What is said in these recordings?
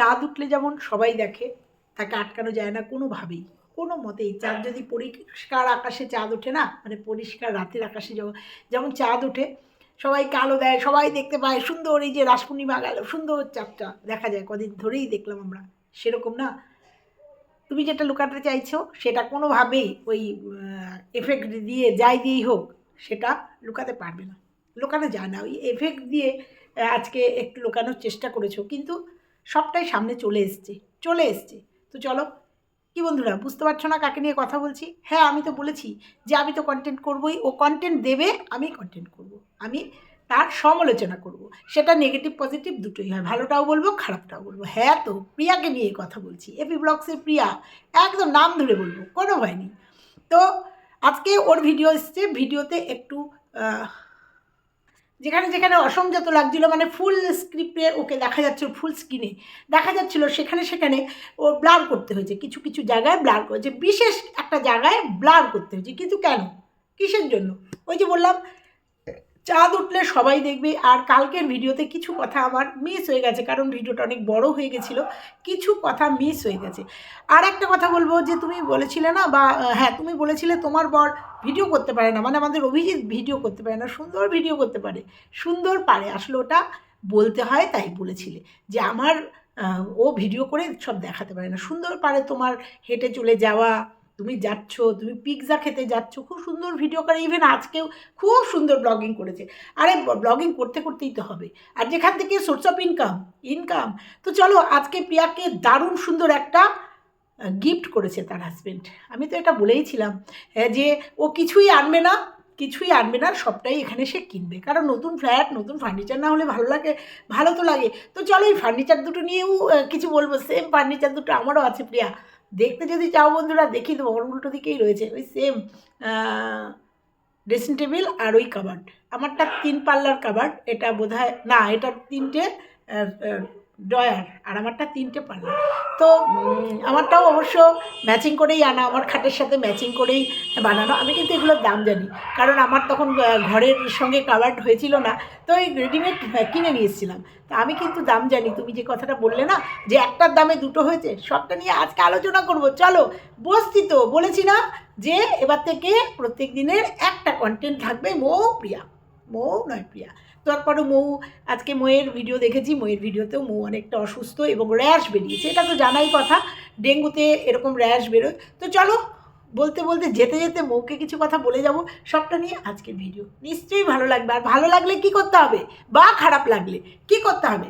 চাঁদ উঠলে যেমন সবাই দেখে তাকে আটকানো যায় না কোনোভাবেই। কোনো মতেই চাঁদ যদি পরিষ্কার আকাশে চাঁদ ওঠে না মানে পরিষ্কার রাতের আকাশে যেমন চাঁদ ওঠে সবাই কালো দেয় সবাই দেখতে পায় সুন্দর এই যে রাস পূর্ণিমা গেল সুন্দর চাঁদটা দেখা যায় কদিন ধরেই দেখলাম আমরা। সেরকম না। তুমি যেটা লুকাতে চাইছো সেটা কোনোভাবেই ওই এফেক্ট দিয়ে যাই দিয়েই হোক সেটা লুকাতে পারবে না। লুকানো যায় না। ওই এফেক্ট দিয়ে আজকে একটু লুকানোর চেষ্টা করেছ। কিন্তু সবটাই সামনে চলে এসছে চলে এসছে। তো চলো, কি বন্ধুরা, বুঝতে পারছ না কাকে নিয়ে কথা বলছি? হ্যাঁ আমি তো বলেছি যে আমি তো কন্টেন্ট করবই, ও কন্টেন্ট দেবে, আমি কন্টেন্ট করব। আমি তার সমালোচনা করব। সেটা নেগেটিভ পজিটিভ দুটোই হয়, ভালোটাও বলব, খারাপটাও বলব। হ্যাঁ তো, প্রিয়াকে নিয়ে কথা বলছি। এপি ব্লগসের প্রিয়া, একদম নাম ধরে বলব, কোনো ভয় নেই। তো আজকে ওর ভিডিও এসছে ভিডিওতে একটু যেখানে যেখানে অসংযত লাগছিল মানে ফুল স্ক্রিপ্টে ওকে দেখা যাচ্ছিল ফুল স্ক্রিনে দেখা যাচ্ছিল, সেখানে সেখানে ও ব্লার করতে হয়েছে। কিছু কিছু জায়গায় ব্লার করেছে বিশেষ একটা জায়গায় ব্লার করতে হয়েছে। কিন্তু কেন? কিসের জন্য? ওই যে বললাম চাঁদ উঠলে সবাই দেখবে, আর কালকের ভিডিওতে কিছু কথা আমার মিস হয়ে গেছে, কারণ ভিডিওটা অনেক বড় হয়ে গেছিল, কিছু কথা মিস হয়ে গেছে। আর একটা কথা বলব যে, তুমি বলেছিলে না, বা হ্যাঁ তুমি বলেছিলে তোমার বর ভিডিও করতে পারে না মানে আমাদের অভিজিৎ ভিডিও করতে পারে না, সুন্দর ভিডিও করতে পারে, সুন্দর পারে, আসলে ওটা বলতে হয় তাই বলেছিলে, যে আমার ও ভিডিও করে সব দেখাতে পারে না, সুন্দর পারে তোমার হেঁটে চলে যাওয়া তুমি যাচ্ছ, তুমি পিৎজা খেতে যাচ্ছ, খুব সুন্দর ভিডিও করে ইভেন আজকেও খুব সুন্দর ব্লগিং করেছে। আরে ব্লগিং করতে করতেই তো হবে। আর যেখান থেকে সোর্স অফ ইনকাম ইনকাম তো চলো, আজকে প্রিয়াকে দারুণ সুন্দর একটা গিফট করেছে তার হাজবেন্ড আমি তো এটা বলেইছিলাম যে ও কিছুই আনবে না, কিছুই আনবে না সবটাই এখানে সে কিনবে। কারণ নতুন ফ্ল্যাট নতুন ফার্নিচার না হলে ভালো লাগে, ভালো তো লাগে। তো চলো, এই ফার্নিচার দুটো নিয়েও কিছু বলব। সেম ফার্নিচার দুটো আমারও আছে, প্রিয়া। দেখতে যদি চাও বন্ধুরা দেখি দেবো। ওর উল্টো দিকেই রয়েছে। ওই সেম ড্রেসিং টেবিল আর ওই কাবার্ড আমারটা তিন পাল্লার কাবার্ড এটা বোধ না, এটা তিনটে ডয়ার আর আমারটা তিনটে পাল্লা। তো আমারটাও অবশ্য ম্যাচিং করেই আনা, আমার খাটের সাথে ম্যাচিং করেই বানানো। আমি কিন্তু এগুলোর দাম জানি, কারণ আমার তখন ঘরের সঙ্গে কাভার্ড হয়েছিল না, তো এই রেডিমেড কিনে নিয়ে এসেছিলাম। তা আমি কিন্তু দাম জানি, তুমি যে কথাটা বললে না, যে একটার দামে দুটো হয়েছে, সবটা নিয়ে আজকে আলোচনা করব। চলো, বসছি তো, বলেছি না যে এবার থেকে প্রত্যেক দিনের একটা কন্টেন্ট থাকবে, মৌ প্রিয়া, মৌ নয় প্রিয়া। তারপরে মৌ, আজকে ময়ের ভিডিও দেখেছি, ময়ের ভিডিওতেও মৌ অনেকটা অসুস্থ এবং র্যাশ বেরিয়েছে। এটা তো জানাই কথা, ডেঙ্গুতে এরকম র্যাশ বেরোয়। তো চলো, বলতে বলতে যেতে যেতে মৌকে কিছু কথা বলে যাব। সবটা নিয়ে আজকের ভিডিও নিশ্চয়ই ভালো লাগবে। আর ভালো লাগলে কি করতে হবে? বা খারাপ লাগলে কি করতে হবে?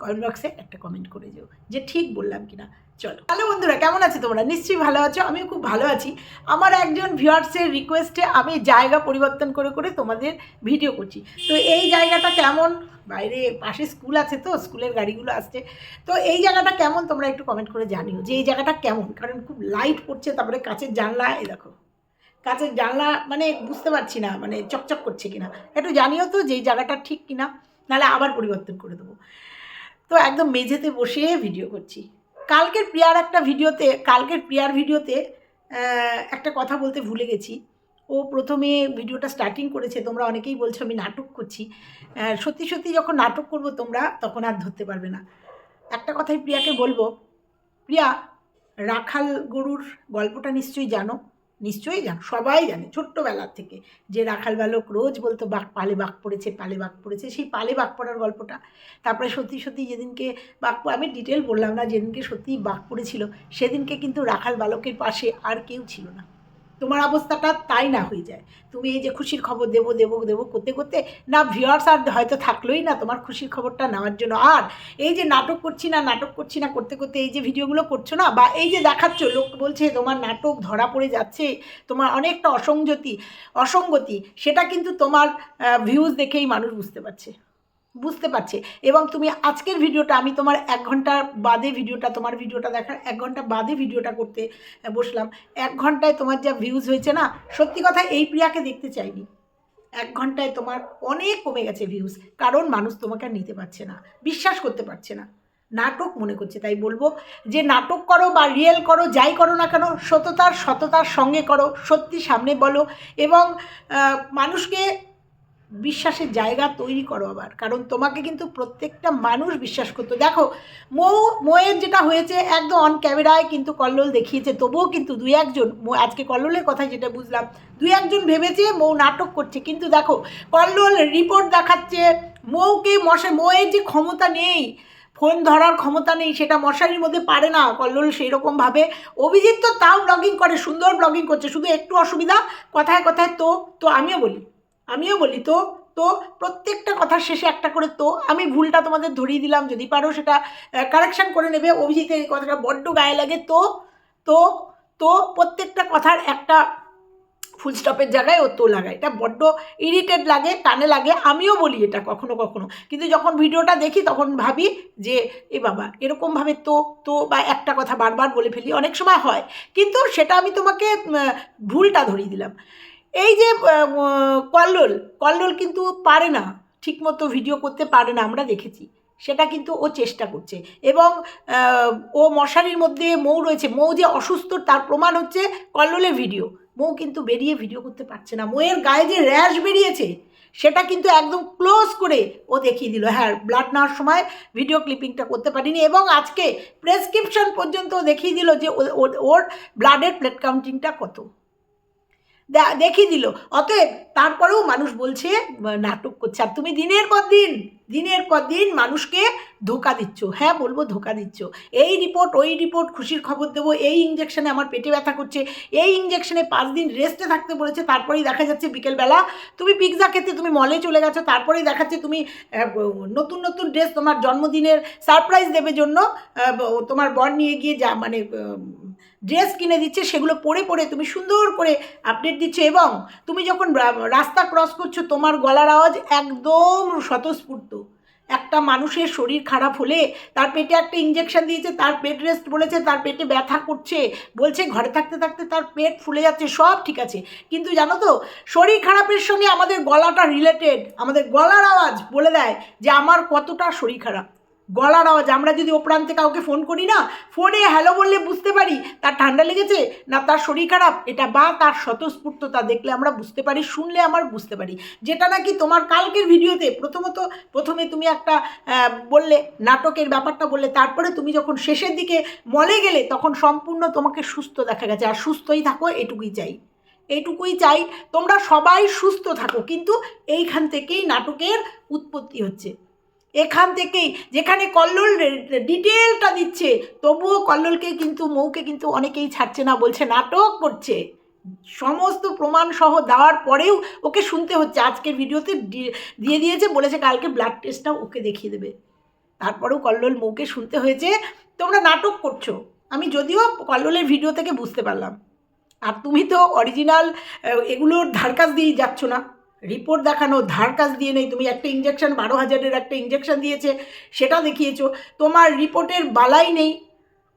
কমেন্ট বক্সে একটা কমেন্ট করে যেও যে ঠিক বললাম কিনা। চলো। হ্যালো বন্ধুরা, কেমন আছো তোমরা? নিশ্চয়ই ভালো আছো, আমিও খুব ভালো আছি। আমার একজন ভিউয়ার্সের রিকোয়েস্টে আমি জায়গা পরিবর্তন করে করে তোমাদের ভিডিও করছি। তো এই জায়গাটা কেমন? বাইরে পাশে স্কুল আছে তো স্কুলের গাড়িগুলো আসছে। তো এই জায়গাটা কেমন? তোমরা একটু কমেন্ট করে জানিও, যে এই জায়গাটা কেমন? কারণ খুব লাইট পড়ছে, তারপরে কাচের জানলা, এই দেখো। কাচের জানলা মানে বুঝতে পারছি না মানে চকচক করছে কিনা। একটু জানিও তো যে এই জায়গাটা ঠিক কিনা, নাহলে আবার পরিবর্তন করে দেবো। তো একদম মেঝেতে বসে ভিডিও করছি। কালকের প্রিয়ার একটা ভিডিওতে, কালকের প্রিয়ার ভিডিওতে একটা কথা বলতে ভুলে গেছি। ও প্রথমে ভিডিওটা স্টার্টিং করেছে, তোমরা অনেকেই বলছো আমি নাটক করছি। সত্যি সত্যি যখন নাটক করব তোমরা, তখন আর ধরতে পারবে না। একটা কথাই প্রিয়াকে বলব, প্রিয়া, রাখাল গরুর গল্পটা নিশ্চয়ই জানো? নিশ্চয়ই জানো, সবাই জানে ছোট্টবেলার থেকে যে রাখাল বালক রোজ বলতো, বাঘ পালে বাঘ পড়েছে, পালে বাঘ পড়েছে। সেই পালে বাঘ পড়ার গল্পটা। তারপরে সত্যি সত্যি যেদিনকে বাঘ আমি ডিটেল বললাম না, যেদিনকে সত্যিই বাঘ পড়েছিল, সেদিনকে কিন্তু রাখাল বালকের পাশে আর কেউ ছিল না। তোমার অবস্থাটা তাই না হয়ে যায়। তুমি এই যে খুশির খবর দেবো দেবো দেবো করতে করতে না ভিউয়ার্স আর হয়তো থাকলোই না তোমার খুশির খবরটা নেওয়ার জন্য। আর এই যে নাটক করছি না, নাটক করছি না, করতে করতে এই যে ভিডিওগুলো করছ না বা এই যে দেখাচ্ছ, লোক বলছে তোমার নাটক ধরা পড়ে যাচ্ছে, তোমার অনেকটা অসংগতি অসঙ্গতি, সেটা কিন্তু তোমার ভিউজ দেখেই মানুষ বুঝতে পারছে। বুঝতে পারছে। এবং তুমি আজকের ভিডিওটা, আমি তোমার এক ঘণ্টা বাদে ভিডিওটা, তোমার ভিডিওটা দেখার এক ঘণ্টা বাদে ভিডিওটা করতে বসলাম। এক ঘন্টায় তোমার যা ভিউজ হয়েছে না, সত্যি কথা এই প্রিয়াকে দেখতে চাইনি। এক ঘন্টায় তোমার অনেক কমে গেছে ভিউজ কারণ মানুষ তোমাকে আর নিতে পারছে না, বিশ্বাস করতে পারছে না। নাটক মনে করছে, তাই বলব যে নাটক করো বা রিয়েল করো, যাই করো না কেন, সততার সততার সঙ্গে করো, সত্যি সামনে বলো এবং মানুষকে বিশ্বাসের জায়গা তৈরি করো আবার। কারণ তোমাকে কিন্তু প্রত্যেকটা মানুষ বিশ্বাস করতো। দেখো, মৌ, মোয়ের যেটা হয়েছে একদম অন ক্যামেরায় কিন্তু কল্লোল দেখিয়েছে, তবুও কিন্তু দুই একজন আজকে কল্লোলের কথা যেটা বুঝলাম, দুই একজন ভেবেছে মৌ নাটক করছে। কিন্তু দেখো, কল্লোল রিপোর্ট দেখাচ্ছে, মৌকে মশা, মোয়ের যে ক্ষমতা নেই ফোন ধরার ক্ষমতা নেই, সেটা মশারির মধ্যে পারে না। কল্লোল সেই রকমভাবে অভিজিৎ তো তাও ব্লগিং করে, সুন্দর ব্লগিং করছে। শুধু একটু অসুবিধা, কথায় কথায় তো তো আমিও বলি আমিও বলি, তো তো প্রত্যেকটা কথার শেষে একটা করে তো। আমি ভুলটা তোমাদের ধরিয়ে দিলাম, যদি পারো সেটা কারেকশান করে নেবে। অভিজিতের এই কথাটা বড্ড গায়ে লাগে, তো তো তো প্রত্যেকটা কথার একটা ফুল স্টপের জায়গায় ও তো লাগায়। এটা বড্ড ইরিটেড লাগে কানে লাগে। আমিও বলি এটা কখনো কখনো। কিন্তু যখন ভিডিওটা দেখি তখন ভাবি যে, এ বাবা, এরকমভাবে তো তো বা একটা কথা বারবার বলে ফেলি অনেক সময় হয়। কিন্তু সেটা আমি তোমাকে ভুলটা ধরিয়ে দিলাম। এই যে কল্লোল কল্লোল কিন্তু পারে না, ঠিকমতো ভিডিও করতে পারে না, আমরা দেখেছি। সেটা কিন্তু ও চেষ্টা করছে। এবং ও মশারির মধ্যে মৌ রয়েছে। মৌ যে অসুস্থ, তার প্রমাণ হচ্ছে কল্লোলের ভিডিও মৌ কিন্তু বেরিয়ে ভিডিও করতে পারছে না। মৌয়ের গায়ে যে র্যাশ বেরিয়েছে, সেটা কিন্তু একদম ক্লোজ করে ও দেখিয়ে দিল। হ্যাঁ ব্লাড নেওয়ার সময় ভিডিও ক্লিপিংটা করতে পারিনি এবং আজকে প্রেসক্রিপশন পর্যন্ত দেখিয়ে দিল যে ওর- ব্লাডের প্লেট কাউন্টিংটা কত। দেখিয়ে দিল। অতএব তারপরেও মানুষ বলছে নাটক করছে। আর তুমি দিনের পর দিন, দিনের পর দিন মানুষকে ধোকা দিচ্ছ। হ্যাঁ বলব ধোকা দিচ্ছ। এই রিপোর্ট, ওই রিপোর্ট, খুশির খবর দেবো। এই ইঞ্জেকশনে আমার পেটে ব্যথা করছে। এই ইঞ্জেকশনে পাঁচ দিন রেস্টে থাকতে বলেছে। তারপরেই দেখা যাচ্ছে বিকেলবেলা তুমি পিৎজা খেতে, তুমি মলে চলে গেছো। তারপরেই দেখাচ্ছে তুমি নতুন নতুন ড্রেস তোমার জন্মদিনের সারপ্রাইজ দেবে জন্য। তোমার বর নিয়ে গিয়ে যা মানে ড্রেস কিনে দিচ্ছে, সেগুলো পরে পরে তুমি সুন্দর করে আপডেট দিচ্ছ এবং তুমি যখন রাস্তা ক্রস করছ, তোমার গলার আওয়াজ একদম স্বতঃস্ফূর্ত। একটা মানুষের শরীর খারাপ হলে তার পেটে একটা ইঞ্জেকশন দিয়েছে, তার পেট রেস্ট বলেছে, তার পেটে ব্যথা করছে, বলছে ঘরে থাকতে থাকতে তার পেট ফুলে যাচ্ছে, সব ঠিক আছে। কিন্তু জানো তো, শরীর খারাপের সঙ্গে আমাদের গলাটা রিলেটেড আমাদের গলার আওয়াজ বলে দেয় যে আমার কতটা শরীর খারাপ। গলার আওয়াজ। আমরা যদি ও প্রান্তে কাউকে ফোন করি না ফোনে হ্যালো বললে বুঝতে পারি তার ঠান্ডা লেগেছে না তার শরীর খারাপ। এটা বা তার স্বতঃস্ফূর্ততা দেখলে আমরা বুঝতে পারি, শুনলে আমার বুঝতে পারি। যেটা নাকি তোমার কালকের ভিডিওতে প্রথমত প্রথমে তুমি একটা বললে নাটকের ব্যাপারটা বললে, তারপরে তুমি যখন শেষের দিকে মলে গেলে তখন সম্পূর্ণ তোমাকে সুস্থ দেখা গেছে। আর সুস্থই থাকো, এটুকুই চাই। এইটুকুই চাই তোমরা সবাই সুস্থ থাকো। কিন্তু এইখান থেকেই নাটকের উৎপত্তি হচ্ছে। এখান থেকেই, যেখানে কল্লোল ডিটেলটা দিচ্ছে, তবুও কল্লোলকে কিন্তু, মৌকে কিন্তু অনেকেই ছাড়ছে না, বলছে নাটক করছে। সমস্ত প্রমাণ সহ দেওয়ার পরেও ওকে শুনতে হচ্ছে। আজকের ভিডিওতে দিয়ে দিয়েছে, বলেছে কালকে ব্লাড টেস্টটা ওকে দেখিয়ে দেবে। তারপরেও কল্লোল মৌকে শুনতে হয়েছে, তোমরা নাটক করছ। আমি যদিও কল্লোলের ভিডিও থেকে বুঝতে পারলাম। আর তুমি তো অরিজিনাল এগুলোর ধারকাজ দিয়েই যাচ্ছ না। রিপোর্ট দেখানো, ধার কাজ দিয়ে নেই, তুমি একটা ইঞ্জেকশন বারো হাজারের একটা ইঞ্জেকশন দিয়েছে, সেটা দেখিয়েছো, তোমার রিপোর্টের বালাই নেই।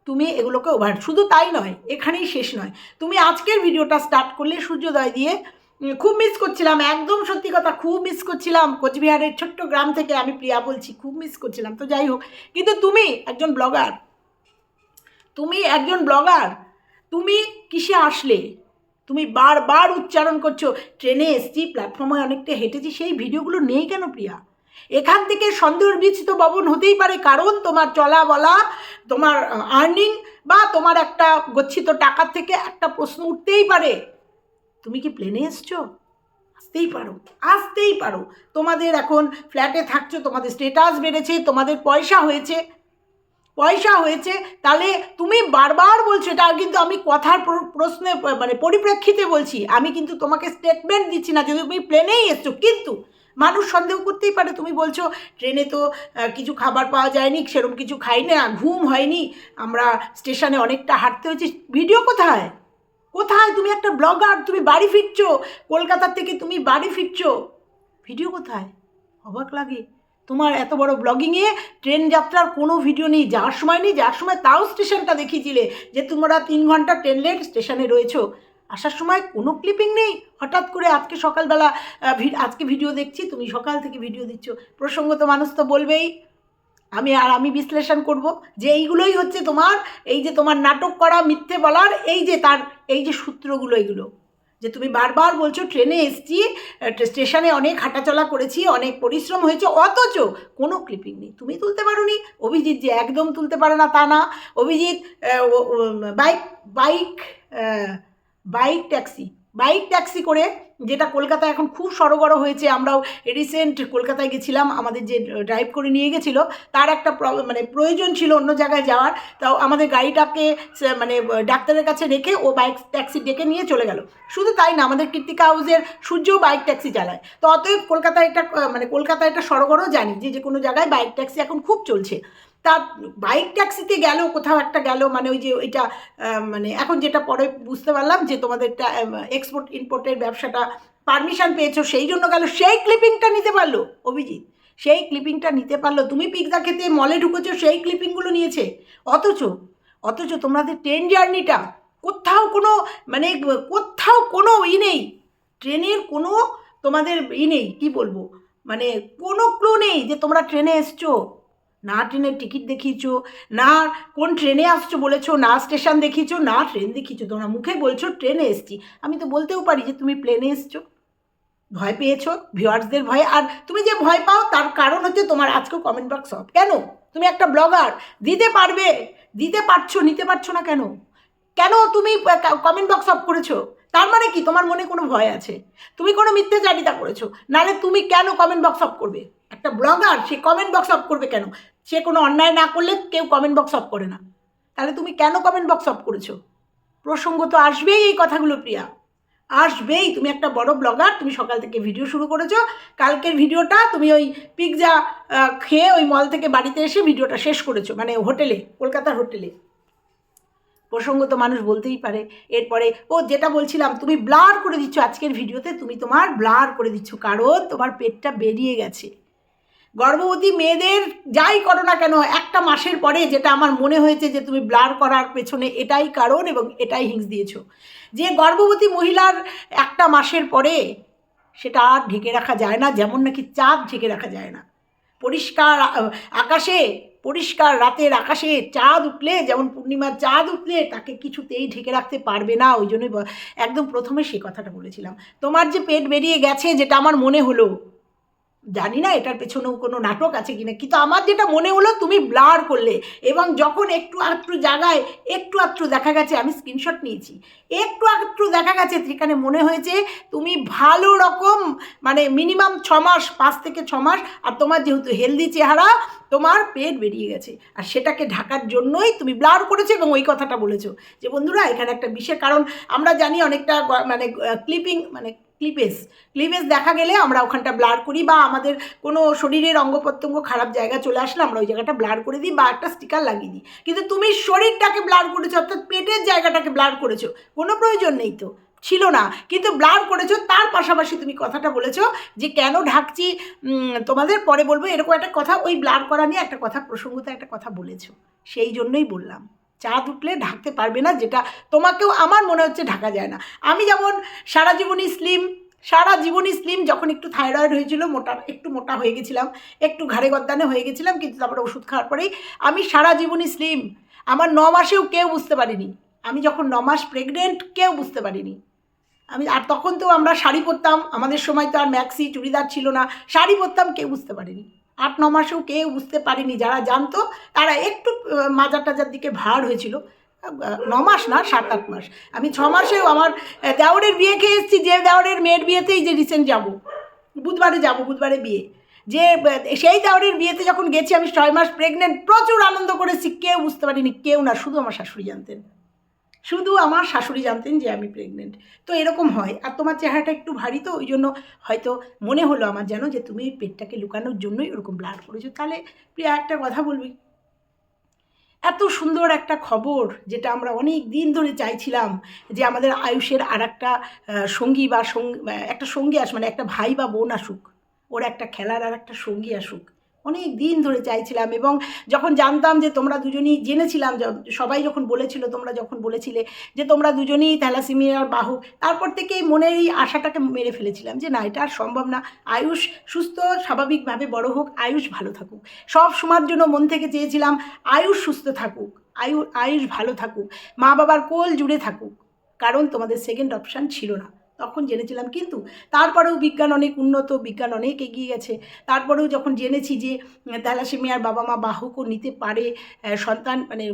তুমি এগুলোকে ওভার শুধু তাই নয়, এখানেই শেষ নয়। তুমি আজকের ভিডিওটা স্টার্ট করলে সূর্যোদয় দিয়ে খুব মিস করছিলাম, একদম সত্যি কথা, খুব মিস করছিলাম। কোচবিহারের ছোট্ট গ্রাম থেকে আমি প্রিয়া বলছি, খুব মিস করছিলাম, তো যাই হোক। কিন্তু তুমি একজন ব্লগার তুমি একজন ব্লগার তুমি কিসে আসলে? তুমি বারবার উচ্চারণ করছ। ট্রেনে এসছি প্ল্যাটফর্মে অনেকটা হেঁটেছি, সেই ভিডিওগুলো নেই কেন প্রিয়া? এখান থেকে সন্দেহের বীজ তো হতেই পারে, কারণ তোমার চলা বলা, তোমার আর্নিং বা তোমার একটা গচ্ছিত টাকার থেকে একটা প্রশ্ন উঠতেই পারে। তুমি কি প্লেনে এসছো? আসতেই পারো আসতেই পারো। তোমাদের এখন ফ্ল্যাটে থাকছো, তোমাদের স্টেটাস বেড়েছে, তোমাদের পয়সা হয়েছে। পয়সা হয়েছে, তাহলে তুমি বারবার বলছো, এটা কিন্তু আমি কথার প্রশ্নে মানে পরিপ্রেক্ষিতে বলছি। আমি কিন্তু তোমাকে স্টেটমেন্ট দিচ্ছি না যদি তুমি প্লেনেই এসছো। কিন্তু মানুষ সন্দেহ করতেই পারে, তুমি বলছো ট্রেনে তো কিছু খাবার পাওয়া যায়নি, সেরকম কিছু খাই না ঘুম হয়নি। আমরা স্টেশনে অনেকটা হাঁটতে হয়েছে। ভিডিও কোথায়? কোথায়? তুমি একটা ব্লগার তুমি বাড়ি ফিরছো। কলকাতার থেকে তুমি বাড়ি ফিরছো। ভিডিও কোথায়? অবাক লাগে। তোমার এত বড় ব্লগিংয়ে ট্রেন যাত্রার কোনো ভিডিও নেই, যাওয়ার সময় নেই, যাওয়ার সময় তাও স্টেশনটা দেখিয়েছিলে যে তোমরা তিন ঘণ্টা ট্রেন লেট স্টেশনে রয়েছো। আসার সময় কোনো ক্লিপিং নেই। হঠাৎ করে আজকে সকালবেলা আজকে ভিডিও দেখছি, তুমি সকাল থেকে ভিডিও দিচ্ছ। প্রসঙ্গত মানুষ তো বলবেই। আমি আর আমি বিশ্লেষণ করব যে এইগুলোই হচ্ছে তোমার, এই যে তোমার নাটক করা, মিথ্যে বলার, এই যে তার, এই যে সূত্রগুলো এগুলো। যে তুমি বারবার বলছো, ট্রেনে এসছি স্টেশনে অনেক হাঁটাচলা করেছি, অনেক পরিশ্রম হয়েছে, অথচ কোনো ক্লিপিং নেই। তুমি তুলতে পারো নি অভিজিৎ যে একদম তুলতে পারে না, তা না। Abhijit bike bike bike taxi bike taxi করে, যেটা কলকাতায় এখন খুব সড়গড় হয়েছে, আমরাও রিসেন্ট কলকাতায় গেছিলাম, আমাদের যে ড্রাইভ করে নিয়ে গেছিল, তার একটা মানে প্রয়োজন ছিল অন্য জায়গায় যাওয়ার, তাও আমাদের গাড়িটাকে মানে ডাক্তারের কাছে রেখে ও বাইক ট্যাক্সি ডেকে নিয়ে চলে গেল। শুধু তাই না, আমাদের কীর্তিকা হাউসের সূর্যও বাইক ট্যাক্সি চালায়। তো অতএব কলকাতায় একটা মানে কলকাতায় একটা সড়গড়ও জানি যে যে কোনো জায়গায় বাইক ট্যাক্সি এখন খুব চলছে। তা বাইক ট্যাক্সিতে গেল, কোথাও একটা গেল মানে ওই যে ওইটা মানে এখন যেটা পরে বুঝতে পারলাম যে তোমাদের এক্সপোর্ট ইম্পোর্টের ব্যবসাটা পারমিশন পেয়েছ, সেই জন্য গেল, সেই ক্লিপিংটা নিতে পারল, অভিজিৎ। সেই ক্লিপিংটা নিতে পারল, তুমি পিৎজা খেতে মলে ঢুকেছো, সেই ক্লিপিংগুলো নিয়েছে। অথচ অথচ তোমাদের ট্রেন জার্নিটা কোথাও কোনো মানে কোথাও কোনো ই নেই ট্রেনের কোনো তোমাদের ই নেই, কী বলব? মানে কোনো ক্লু নেই যে তোমরা ট্রেনে এসছো। না ট্রেনের টিকিট দেখিয়েছো, না কোন ট্রেনে আসছো বলেছ, না স্টেশন দেখিয়েছো, না ট্রেন দেখিয়েছো, তোমরা মুখে বলছো ট্রেনে এসছি। আমি তো বলতেও পারি যে তুমি প্লেনে এসছো। ভয় পেয়েছ, ভিউয়ার্সদের ভয়ে। আর তুমি যে ভয় পাও, তার কারণ হচ্ছে তোমার আজকেও কমেন্ট বক্স অফ কেন? তুমি একটা ব্লগার দিতে পারবে, দিতে পারছ, নিতে পারছ না কেন? কেন তুমি কমেন্ট বক্স অফ করেছ? তার মানে কি? তোমার মনে কোনো ভয় আছে? তুমি কোনো মিথ্যে মিথ্যাচারিতা করেছ? নাহলে তুমি কেন কমেন্ট বক্স অফ করবে? একটা ব্লগার, সে কমেন্ট বক্স অফ করবে কেন? সে কোনো অন্যায় না করলে কেউ কমেন্ট বক্স অফ করে না। তাহলে তুমি কেন কমেন্ট বক্স অফ করেছ? প্রসঙ্গ তো আসবেই এই কথাগুলো, প্রিয়া। আসবেই। তুমি একটা বড় ব্লগার, তুমি সকাল থেকে ভিডিও শুরু করেছ। কালকের ভিডিওটা তুমি ওই পিৎজা খেয়ে ওই মল থেকে বাড়িতে এসে ভিডিওটা শেষ করেছ মানে হোটেলে, কলকাতার হোটেলে। প্রসঙ্গ তো মানুষ বলতেই পারে। এরপরে, ও যেটা বলছিলাম, তুমি ব্লার করে দিচ্ছ আজকের ভিডিওতে তুমি তোমার ব্লার করে দিচ্ছ, কারণ তোমার পেটটা বেরিয়ে গেছে। গর্ভবতী মেয়েদের যাই করো না কেন, একটা মাসের পরে যেটা আমার মনে হয়েছে যে তুমি ব্লার করার পেছনে এটাই কারণ এবং এটাই হিংস দিয়েছ। যে গর্ভবতী মহিলার একটা মাসের পরে সেটা আর ঢেকে রাখা যায় না, যেমন নাকি চাঁদ ঢেকে রাখা যায় না। পরিষ্কার আকাশে, পরিষ্কার রাতের আকাশে চাঁদ উঠলে, যেমন পূর্ণিমার চাঁদ উঠলে তাকে কিছুতেই ঢেকে রাখতে পারবে না, ওই জন্যই একদম প্রথমে সেই কথাটা বলেছিলাম। তোমার যে পেট বেরিয়ে গেছে, যেটা আমার মনে হলো জানি না এটার পেছনেও কোনো নাটক আছে কিনা, কিন্তু আমার যেটা মনে হলো তুমি ব্লার করলে এবং যখন একটু আধটু জায়গায় একটু আধটু দেখা গেছে, আমি স্ক্রিনশট নিয়েছি, একটু আধটু দেখা গেছে সেখানে মনে হয়েছে তুমি ভালো রকম মানে মিনিমাম ছ মাস, পাঁচ থেকে ছ মাস, আর তোমার যেহেতু হেলদি চেহারা, তোমার পেট বেরিয়ে গেছে। আর সেটাকে ঢাকার জন্যই তুমি ব্লার করেছ এবং ওই কথাটা বলেছ। যে বন্ধুরা, এখানে একটা বিশেষ কারণ, আমরা জানি অনেকটা মানে ক্লিপিং মানে ক্লিপেস ক্লিপেজ দেখা গেলে আমরা ওখানটা ব্লার করি বা আমাদের কোনো শরীরের অঙ্গ প্রত্যঙ্গ খারাপ জায়গা চলে আসলে আমরা ওই জায়গাটা ব্লার করে দিই বা একটা স্টিকার লাগিয়ে দিই। কিন্তু তুমি শরীরটাকে ব্লার করেছ অর্থাৎ পেটের জায়গাটাকে ব্লার করেছ, কোনো প্রয়োজন নেই তো, ছিল না। কিন্তু ব্লার করেছ, তার পাশাপাশি তুমি কথাটা বলেছ যে কেন ঢাকছি তোমাদের পরে বলব এরকম একটা কথা, ওই ব্লার করা নিয়ে একটা কথা, প্রসঙ্গতে একটা কথা বলেছ, সেই জন্যই বললাম। চাঁদ উঠলে ঢাকতে পারবে না, যেটা তোমাকেও আমার মনে হচ্ছে ঢাকা যায় না। আমি যেমন সারা জীবনই স্লিম সারা জীবনই স্লিম যখন একটু থাইরয়েড হয়েছিল, মোটা, একটু মোটা হয়ে গেছিলাম, একটু ঘাড়ে গদ্দানে হয়ে গেছিলাম, কিন্তু তারপরে ওষুধ খাওয়ার পরেই আমি সারা জীবনই স্লিম আমার ন মাসেও কেউ বুঝতে পারিনি। আমি যখন ন মাস প্রেগনেন্ট কেউ বুঝতে পারিনি। আমি, আর তখন তো আমরা শাড়ি পরতাম, আমাদের সময় তো আর ম্যাক্সি চুড়িদার ছিল না, শাড়ি পরতাম, কেউ বুঝতে পারিনি। আট ন মাসেও কেউ বুঝতে পারিনি। যারা জানতো তারা একটু আহ, মাজা টাজার দিকে ভার হয়েছিল। ন মাস না সাত আট মাস। আমি ছ মাসেও আমার দেওরের বিয়ে খেয়ে এসেছি যে দেওরের মেয়ের বিয়েতেই যে রিসেন্ট যাব বুধবারে যাব বুধবারে বিয়ে। যে সেই দেওরের বিয়েতে যখন গেছি আমি ছয় মাস প্রেগনেন্ট প্রচুর আনন্দ করেছি কেউ বুঝতে পারিনি কেউ না শুধু আমার শাশুড়ি জানতেন। শুধু আমার শাশুড়ি জানতেন যে আমি প্রেগনেন্ট তো এরকম হয়। আর তোমার চেহারাটা একটু ভারী তো, ওই জন্য হয়তো মনে হলো আমার যেন যে তুমি পেটটাকে লুকানোর জন্যই ওরকম ব্লাড করেছ। তাহলে প্রিয়া, একটা কথা বলবি? এত সুন্দর একটা খবর যেটা আমরা অনেক দিন ধরে চাইছিলাম যে আমাদের আয়ুষের আর একটা সঙ্গী বা একটা সঙ্গী আস মানে একটা ভাই বা বোন আসুক, ওর একটা খেলার আর একটা সঙ্গী আসুক। অনেক দিন ধরে চাইছিলাম এবং যখন জানতাম যে তোমরা দুজনই জেনেছিলাম সবাই যখন বলেছিল, তোমরা যখন বলেছিলে যে তোমরা দুজনই থ্যালাসিমিয়ার বাহক তারপর থেকেই মনের এই আশাটাকে মেরে ফেলেছিলাম যে না, এটা আর সম্ভব না। আয়ুষ সুস্থ, স্বাভাবিকভাবে বড় হোক, আয়ুষ ভালো থাকুক। সব সময়ের জন্য মন থেকে চেয়েছিলাম, আয়ুষ সুস্থ থাকুক, আয়ু, আয়ুষ ভালো থাকুক মা বাবার কোল জুড়ে থাকুক। কারণ তোমাদের সেকেন্ড অপশান ছিল না। তখন জেনেছিলাম। কিন্তু তারপরেও বিজ্ঞান অনেক উন্নত, বিজ্ঞান অনেক এগিয়ে গেছে। তারপরেও যখন জেনেছি যে থ্যালাসেমিয়ার বাবা মা বাহকও নিতে পারে সন্তান মানে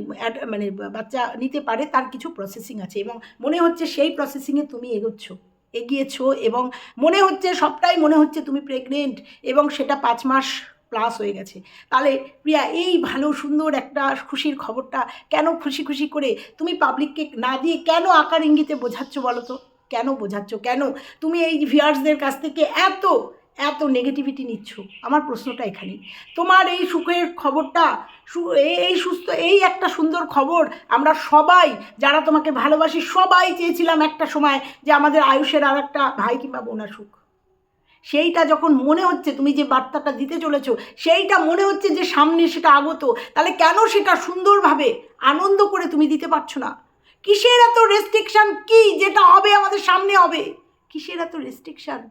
মানে বাচ্চা নিতে পারে, তার কিছু প্রসেসিং আছে এবং মনে হচ্ছে সেই প্রসেসিংয়ে তুমি এগোচ্ছ, এগিয়েছো এবং মনে হচ্ছে, সবটাই মনে হচ্ছে তুমি প্রেগনেন্ট এবং সেটা পাঁচ মাস প্লাস হয়ে গেছে। তাহলে প্রিয়া, এই ভালো, সুন্দর একটা খুশির খবরটা কেন খুশি খুশি করে তুমি পাবলিককে না দিয়ে কেন আকার ইঙ্গিতে বোঝাচ্ছ বলো তো? কেন বোঝাচ্ছ? কেন? তুমি এই ভিউয়ার্সদের কাছ থেকে এত এত নেগেটিভিটি নিচ্ছ? আমার প্রশ্নটা এখানেই। তোমার এই সুখের খবরটা এই সুস্থ, এই একটা সুন্দর খবর আমরা সবাই, যারা তোমাকে ভালোবাসি, সবাই চেয়েছিলাম একটা সময় যে আমাদের আয়ুষের আর একটা ভাই কিংবা বোন সুখ সেইটা যখন মনে হচ্ছে, তুমি যে বার্তাটা দিতে চলেছো, সেইটা মনে হচ্ছে যে সামনে সেটা আগত। তাহলে কেন সেটা সুন্দরভাবে, আনন্দ করে তুমি দিতে পারছ না? কিসের এত রেস্ট্রিকশান কি যেটা হবে আমাদের সামনে হবে? কিসের এত রেস্ট্রিকশান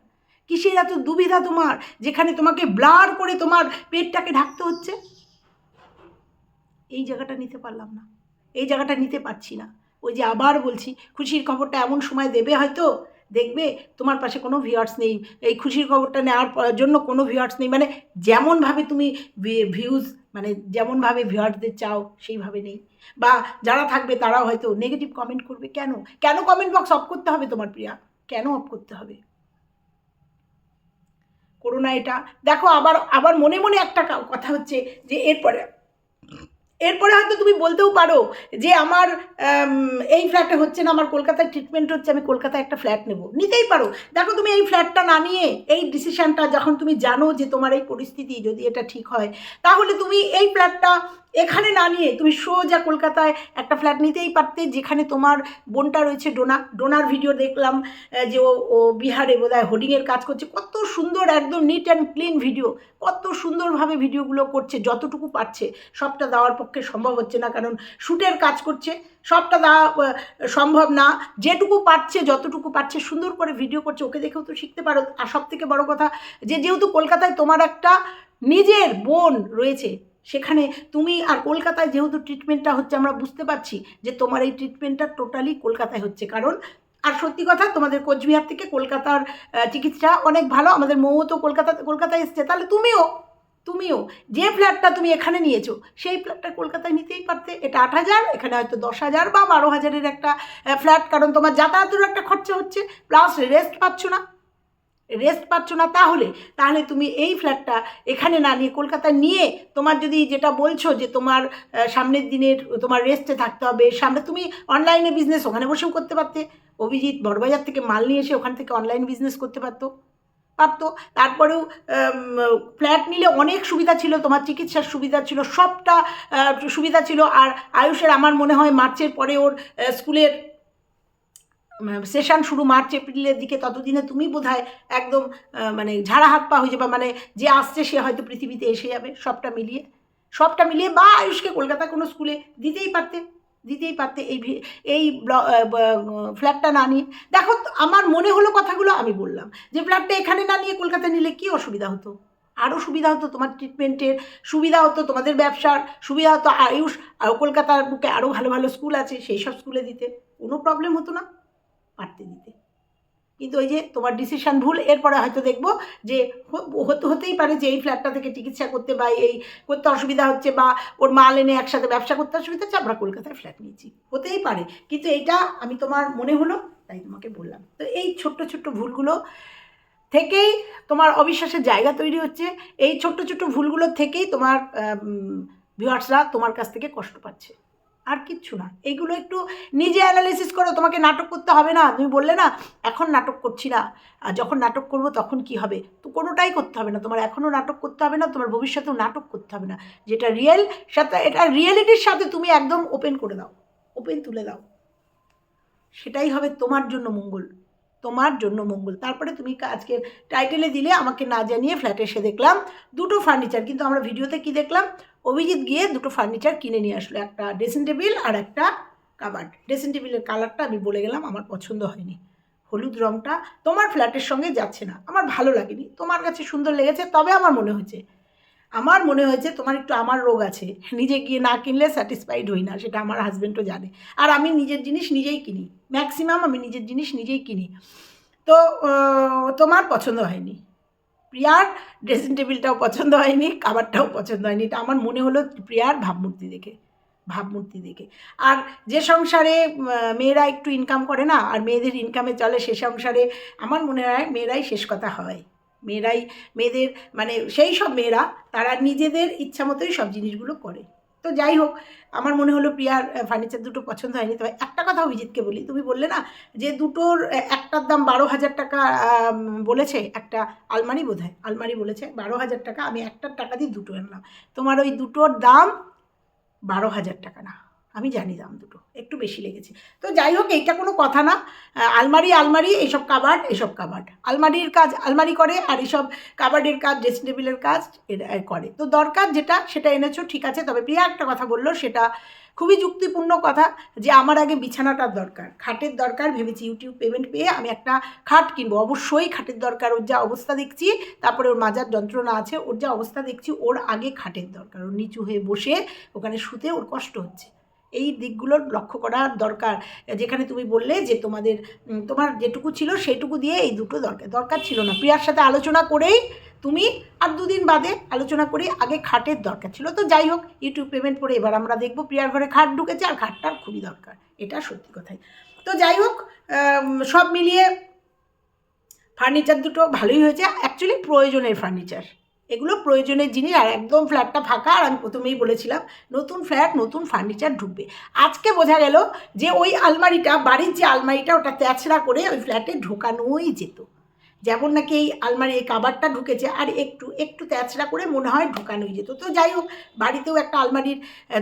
কিসের এত দুবিধা তোমার, যেখানে তোমাকে ব্লার করে তোমার পেটটাকে ঢাকতে হচ্ছে? এই জায়গাটা নিতে পারলাম না। এই জায়গাটা নিতে পারছি না। ওই যে আবার বলছি, খুশির খবরটা এমন সময় দেবে হয়তো? দেখবে তোমার পাশে কোনো ভিউয়ার্স নেই। এই খুশির খবরটা নেওয়ার জন্য কোনো ভিউয়ার্স নেই। মানে যেমনভাবে তুমি ভিউজ মানে যেমনভাবে ভিউয়ার্সদের চাও, সেইভাবে নেই। বা যারা থাকবে তারাও হয়তো নেগেটিভ কমেন্ট করবে। কেন? কেন কমেন্ট বক্স অফ করতে হবে তোমার প্রিয়া? কেন অফ করতে হবে? করোনা এটা। দেখো আবার আবার মনে মনে একটা কথা হচ্ছে যে এরপরে এরপরে হয়তো তুমি বলতেও পারো যে আমার এই ফ্ল্যাটে হচ্ছে না, আমার কলকাতায় ট্রিটমেন্ট হচ্ছে, আমি কলকাতায় একটা ফ্ল্যাট নেব। নিতেই পারো। দেখো তুমি এই ফ্ল্যাটটা না নিয়ে এই ডিসিশানটা যখন তুমি জানো যে তোমার এই পরিস্থিতি যদি এটা ঠিক হয়, তাহলে তুমি এই ফ্ল্যাটটা এখানে না নিয়ে তুমি সোজা কলকাতায় একটা ফ্ল্যাট নিতেই পারতে, যেখানে তোমার বোনটা রয়েছে ডোনা, ডোনার ভিডিও দেখলাম যে ও ও বিহারে বোধহয় হোর্ডিংয়ের কাজ করছে। কত সুন্দর, একদম নিট অ্যান্ড ক্লিন ভিডিও কত সুন্দরভাবে ভিডিওগুলো করছে, যতটুকু পারছে। সবটা দেওয়ার পক্ষে সম্ভব হচ্ছে না, কারণ শ্যুটের কাজ করছে, সবটা দেওয়া সম্ভব না। যেটুকু পারছে, যতটুকু পারছে, সুন্দর করে ভিডিও করছে। ওকে দেখেও তো শিখতে পারো। আর সব থেকে বড় কথা, যে যেহেতু কলকাতায় তোমার একটা নিজের বোন রয়েছে সেখানে তুমি আর কলকাতায় যেহেতু ট্রিটমেন্টটা হচ্ছে, আমরা বুঝতে পারছি যে তোমার এই ট্রিটমেন্টটা টোটালি কলকাতায় হচ্ছে। কারণ, আর সত্যি কথা, তোমাদের কোচবিহার থেকে কলকাতার চিকিৎসা অনেক ভালো। আমাদের মৌ তো কলকাতা, কলকাতায় এসছে। তাহলে তুমিও তুমিও যে ফ্ল্যাটটা তুমি এখানে নিয়েছো, সেই ফ্ল্যাটটা কলকাতায় নিতেই পারতে। এটা আট হাজার, এখানে হয়তো দশ হাজার বা বারো হাজারের একটা ফ্ল্যাট কারণ তোমার যাতায়াতেরও একটা খরচা হচ্ছে। প্লাস রেস্ট পাচ্ছ না। রেস্ট পাচ্ছ না তাহলে তাহলে তুমি এই ফ্ল্যাটটা এখানে না নিয়ে কলকাতায় নিয়ে তোমার যদি যেটা বলছো যে তোমার সামনের দিনের তোমার রেস্টে থাকতে হবে, সামনে তুমি অনলাইনে বিজনেস ওখানে বসেও করতে পারতে। অভিজিৎ বড়বাজার থেকে মাল নিয়ে এসে ওখান থেকে অনলাইন বিজনেস করতে পারতো। পারতো। তারপরেও ফ্ল্যাট নিলে অনেক সুবিধা ছিল, তোমার চিকিৎসার সুবিধা ছিল, সবটা সুবিধা ছিল। আর আয়ুষের আমার মনে হয় মার্চের পরে ওর স্কুলের সেশন শুরু মার্চ, এপ্রিলের দিকে ততদিনে তুমি বোধহয় একদম মানে ঝাড়া হাত পা হয়ে যাবে। মানে যে আসছে সে হয়তো পৃথিবীতে এসে যাবে সবটা মিলিয়ে। সবটা মিলিয়ে বা আয়ুষকে কলকাতা কোনো স্কুলে দিতেই পারতে দিতেই পারতে এই এই ফ্ল্যাটটা না নিয়ে। দেখো আমার মনে হলো কথাগুলো আমি বললাম, যে ফ্ল্যাটটা এখানে না নিয়ে কলকাতায় নিলে কী অসুবিধা হতো? আরও সুবিধা হতো তোমার ট্রিটমেন্টের সুবিধা হতো তোমাদের ব্যবসার, সুবিধা হতো আয়ুষ কলকাতার বুকে আরও ভালো ভালো স্কুল আছে, সেই সব স্কুলে দিতে। কোনো প্রবলেম হতো না। পারতে দিতে। কিন্তু ওই যে তোমার ডিসিশন ভুল, এরপরে হয়তো দেখব যে হতে, হতেই পারে যে এই ফ্ল্যাটটা থেকে চিকিৎসা করতে বা এই করতে অসুবিধা হচ্ছে বা ওর মাল এনে একসাথে ব্যবসা করতে অসুবিধা হচ্ছে, আমরা কলকাতায় ফ্ল্যাট নিয়েছি। হতেই পারে। কিন্তু এইটা আমি তোমার মনে হলো, তাই তোমাকে বললাম। তো এই ছোট্ট ছোট্ট ভুলগুলো থেকেই তোমার অবিশ্বাসের জায়গা তৈরি হচ্ছে। এই ছোট্ট ছোট্ট ভুলগুলো থেকেই তোমার ভিউয়ার্সরা তোমার কাছ থেকে কষ্ট পাচ্ছে। আর কিচ্ছু না। এইগুলো একটু নিজে অ্যানালিসিস করো, তোমাকে নাটক করতে হবে না। তুমি বললে না, এখন নাটক করছি না। আর যখন নাটক করব তখন কি হবে? তো কোনোটাই করতে হবে না। তোমার এখনও নাটক করতে হবে না, তোমার ভবিষ্যতেও নাটক করতে হবে না। যেটা রিয়েল সাথে এটা রিয়েলিটির সাথে তুমি একদম ওপেন করে দাও। ওপেন তুলে দাও। সেটাই হবে তোমার জন্য মঙ্গল। তোমার জন্য মঙ্গল। তারপরে তুমি আজকের টাইটেলে দিলে আমাকে না জানিয়ে ফ্ল্যাটে এসে দেখলাম। দুটো ফার্নিচার কিন্তু আমরা ভিডিওতে কি দেখলাম? অভিজিৎ গিয়ে দুটো ফার্নিচার কিনে নিয়ে আসলো, একটা ড্রেসিং টেবিল আর একটা কাবার্ড ড্রেসিং টেবিলের কালারটা আমি বলে গেলাম, আমার পছন্দ হয়নি। হলুদ রঙটা তোমার ফ্ল্যাটের সঙ্গে যাচ্ছে না, আমার ভালো লাগেনি। তোমার কাছে সুন্দর লেগেছে, তবে আমার মনে হয়েছে, আমার মনে হয়েছে তোমার একটু আমার রোগ আছে। নিজে গিয়ে না কিনলে স্যাটিসফাইড হই না, সেটা আমার হাজব্যান্ডও জানে। আর আমি নিজের জিনিস নিজেই কিনি ম্যাক্সিমাম আমি নিজের জিনিস নিজেই কিনি। তো তোমার পছন্দ হয়নি। প্রিয়ার ড্রেসিং টেবিলটাও পছন্দ হয়নি খাবারটাও পছন্দ হয়নি। এটা আমার মনে হলো প্রিয়ার ভাবমূর্তি দেখে ভাবমূর্তি দেখে। আর যে সংসারে মেয়েরা একটু ইনকাম করে না, আর মেয়েদের ইনকামে চলে, সে সংসারে আমার মনে হয় মেয়েরাই শেষ কথা হয়। মেয়েরাই, মেয়েদের মানে সেই সব মেয়েরা, তারা নিজেদের ইচ্ছা মতোই সব জিনিসগুলো করে। তো যাই হোক, আমার মনে হলো প্রিয়ার ফার্নিচার দুটো পছন্দ হয়নি। তবে একটা কথা অভিজিৎকে বলি, তুমি বললে না যে দুটোর একটার দাম বারো হাজার টাকা বলেছে একটা আলমারি বোধ আলমারি বলেছে বারো হাজার টাকা, আমি একটার টাকা দিয়ে দুটো আনলাম। তোমার ওই দুটোর দাম বারো হাজার টাকা না। আমি জানি দাম দুটো, একটু বেশি লেগেছে। তো যাই হোক, এইটা কোনো কথা না। আলমারি আলমারি এইসব কাবার্ড, এসব কাবার্ড। আলমারির কাজ, আলমারি করে আর এইসব কাবার্ডের কাজ, ড্রেসিং টেবিলের কাজ করে। তো দরকার যেটা, সেটা এনেছো, ঠিক আছে। তবে প্রিয়া একটা কথা বলল, সেটা খুবই যুক্তিপূর্ণ কথা যে আমার আগে বিছানাটার দরকার। খাটের দরকার, ভেবেছি ইউটিউব পেমেন্ট পেয়ে আমি একটা খাট কিনবো। অবশ্যই খাটের দরকার, ওর যা অবস্থা দেখছি, তারপরে ওর মাজার যন্ত্রণা আছে, ওর যা অবস্থা দেখছি, ওর আগে খাটের দরকার। ওর নিচু হয়ে বসে ওখানে শুতে ওর কষ্ট হচ্ছে। এই দিকগুলোর লক্ষ্য করা দরকার। যেখানে তুমি বললে যে তোমাদের তোমার যেটুকু ছিল সেটুকু দিয়ে এই দুটো দরকার দরকার ছিল না। প্রিয়ার সাথে আলোচনা করেই তুমি আর দুদিন বাদে আলোচনা করি আগে খাটের দরকার ছিল। তো যাই হোক ইউটিউব পেমেন্ট করে এবার আমরা দেখব প্রিয়ার ঘরে খাট ঢুকেছে আর খাটটার খুবই দরকার। এটা সত্যি কথাই। তো যাই হোক সব মিলিয়ে ফার্নিচার দুটো ভালোই হয়েছে। অ্যাকচুয়ালি প্রয়োজনের ফার্নিচার এগুলো প্রয়োজনের জিনিস আর একদম ফ্ল্যাটটা ফাঁকা, আর আমি প্রথমেই বলেছিলাম, নতুন ফ্ল্যাট, নতুন ফার্নিচার ঢুকবে। আজকে বোঝা গেল যে ওই আলমারিটা, বাড়ির যে আলমারিটা, ওটা তেছড়া করে ওই ফ্ল্যাটে ঢোকানোই যেত। যেমন নাকি এই আলমারি এই কাবারটা ঢুকেছে, আর একটু একটু তেছড়া করে মনে হয় ঢোকানোই যেত। তো যাই হোক, বাড়িতেও একটা আলমারির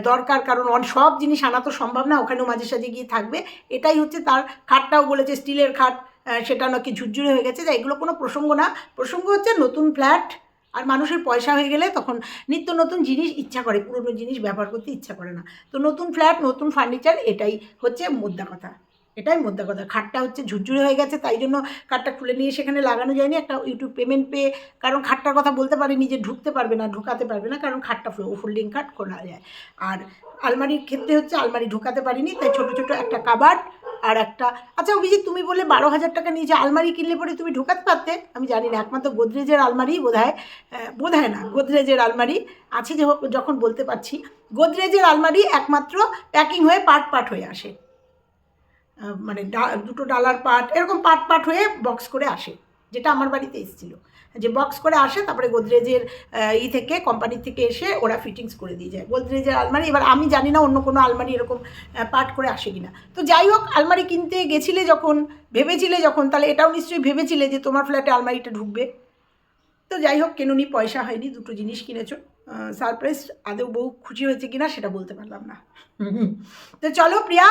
দরকার, কারণ অন, সব জিনিস আনা তো সম্ভব না, ওখানেও মাঝে সাঝে গিয়ে থাকবে। এটাই হচ্ছে তার খাটটাও বলেছে, স্টিলের খাট সেটা নাকি ঝুরঝুরে হয়ে গেছে। তাই এগুলো কোনো প্রসঙ্গ না। প্রসঙ্গ হচ্ছে নতুন ফ্ল্যাট আর মানুষের পয়সা হয়ে গেলে তখন নিত্য নতুন জিনিস ইচ্ছা করে, পুরনো জিনিস ব্যবহার করতে ইচ্ছা করে না। তো নতুন ফ্ল্যাট নতুন ফার্নিচার এটাই হচ্ছে মোদ্দা কথা। এটাই মোদ্দা কথা। খাটটা হচ্ছে ঝুরঝুরে হয়ে গেছে, তাই জন্য খাটটা খুলে নিয়ে সেখানে লাগানো যায়নি। একটা ইউটিউব পেমেন্ট পেয়ে, কারণ খাটটার কথা বলতে পারেনি যে ঢুকতে পারবে না, ঢুকাতে পারবে না, কারণ খাটটা ফোল্ডিং খাট খোলা যায়। আর আলমারির ক্ষেত্রে হচ্ছে আলমারি ঢোকাতে পারিনি, তাই ছোটো ছোটো একটা কাবার্ড আর একটা আচ্ছা অভিজিৎ, তুমি বলে বারো হাজার টাকা নিয়ে যে আলমারি কিনলে পরে তুমি ঢোকাতে পারতে। আমি জানি না, একমাত্র গোদরেজের আলমারি বোধ হয় বোধ হয় না, গোদরেজের আলমারি আছে যে যখন বলতে পারছি। গোদরেজের আলমারি একমাত্র প্যাকিং হয়ে পাট পাট হয়ে আসে। মানে দুটো ডালার পাট, এরকম পাট পাট হয়ে বক্স করে আসে। যেটা আমার বাড়িতে এসেছিল। যে বক্স করে আসে, তারপরে গোদরেজের ই থেকে কোম্পানি থেকে এসে ওরা ফিটিংস করে দিয়ে যায়। গোদরেজের আলমারি, এবার আমি জানি না অন্য কোনো আলমারি এরকম পার্ট করে আসে কিনা। তো যাই হোক, আলমারি কিনতে গেছিলে যখন, ভেবেছিলে যখন, তাহলে এটাও নিশ্চয়ই ভেবেছিলে যে তোমার ফ্ল্যাটে আলমারিটা ঢুকবে। তো যাই হোক, কেননি পয়সা হয়নি, দুটো জিনিস কিনেছো। সারপ্রাইজ আদৌ বউ খুশি হয়েছে কিনা সেটা বলতে পারলাম না। তো চলো প্রিয়া,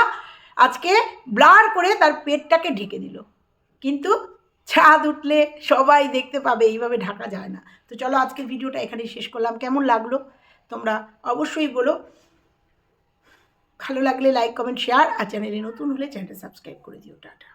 আজকে ব্লার করে তার পেটটাকে ঢেকে দিল। কিন্তু ছাদ উঠলে সবাই দেখতে পাবে, এইভাবে ঢাকা যায় না। তো চলো আজকের ভিডিওটা এখানেই শেষ করলাম। কেমন লাগল তোমরা অবশ্যই বলো। ভালো লাগলে লাইক কমেন্ট শেয়ার আর চ্যানেলে নতুন হলে চ্যানেলটা সাবস্ক্রাইব করে দিও। টাটা।